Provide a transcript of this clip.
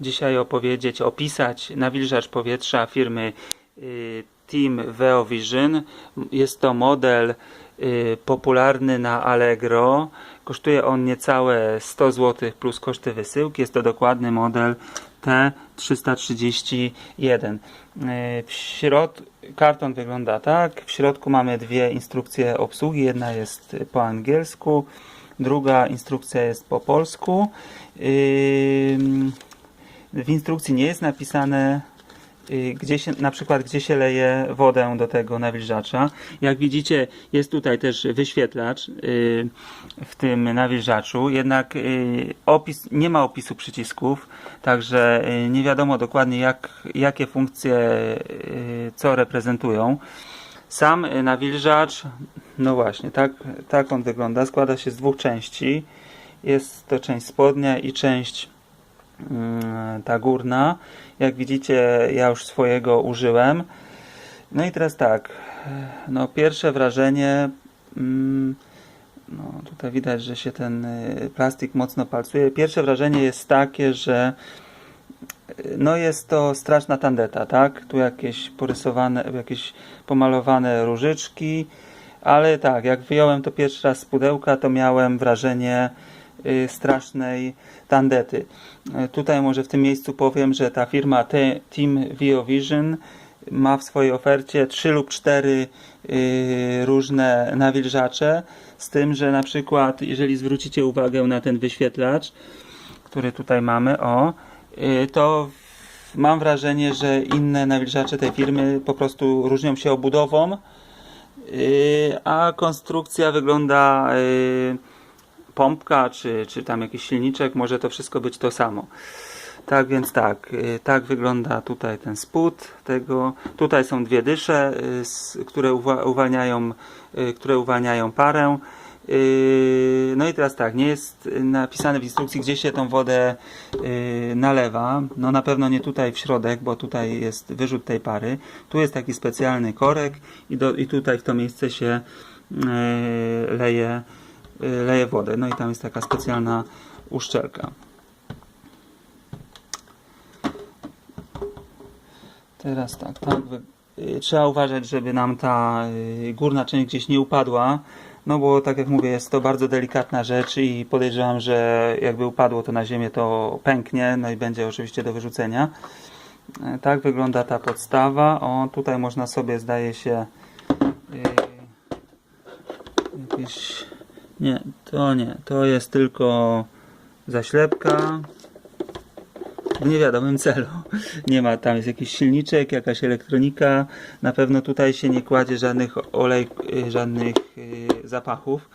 dzisiaj opowiedzieć, opisać nawilżacz powietrza firmy y, Team VeoVision. Jest to model y, popularny na Allegro. Kosztuje on niecałe 100 zł plus koszty wysyłki. Jest to dokładny model T331. Y, W środ... Karton wygląda tak. W środku mamy dwie instrukcje obsługi. Jedna jest po angielsku, druga instrukcja jest po polsku. Ym, W instrukcji nie jest napisane y, gdzie się, na przykład gdzie się leje wodę do tego nawilżacza. Jak widzicie jest tutaj też wyświetlacz y, w tym nawilżaczu, jednak y, opis, nie ma opisu przycisków, także nie wiadomo dokładnie jak, jakie funkcje co reprezentują. Sam nawilżacz, no właśnie, tak, tak on wygląda, składa się z dwóch części. Jest to część spodnia i część ta górna. Jak widzicie, ja już swojego użyłem. No i teraz tak, no pierwsze wrażenie, mm, no tutaj widać, że się ten y, plastik mocno palcuje. Pierwsze wrażenie jest takie, że y, no jest to straszna tandeta, tak? Tu jakieś porysowane, jakieś pomalowane różyczki, ale tak, jak wyjąłem to pierwszy raz z pudełka, to miałem wrażenie strasznej tandety. Y, Tutaj może w tym miejscu powiem, że ta firma Te- Team VioVision ma w swojej ofercie 3 lub 4 y, różne nawilżacze, z tym, że na przykład jeżeli zwrócicie uwagę na ten wyświetlacz, który tutaj mamy, o, y, to mam wrażenie, że inne nawilżacze tej firmy po prostu różnią się obudową, y, a konstrukcja wygląda y, pompka, czy, czy tam jakiś silniczek, może to wszystko być to samo. Tak więc tak, y, tak wygląda tutaj ten spód tego. Tutaj są dwie dysze, y, które uwa- uwalniają, y, które uwalniają parę. No i teraz tak, nie jest napisane w instrukcji, gdzie się tą wodę nalewa. No na pewno nie tutaj w środek, bo tutaj jest wyrzut tej pary. Tu jest taki specjalny korek i, do, i tutaj w to miejsce się leje, leje wodę. No i tam jest taka specjalna uszczelka. Teraz tak, tak. y, Trzeba uważać, żeby nam ta y, górna część gdzieś nie upadła. No bo tak jak mówię, jest to bardzo delikatna rzecz i podejrzewam, że jakby upadło to na ziemię, to pęknie, no i będzie oczywiście do wyrzucenia. E, Tak wygląda ta podstawa. O, tutaj można sobie, zdaje się, y, jakieś... Nie, to nie. To jest tylko zaślepka w niewiadomym celu. Nie ma, tam jest jakiś silniczek, jakaś elektronika. Na pewno tutaj się nie kładzie żadnych olej, y, żadnych y, zapachów.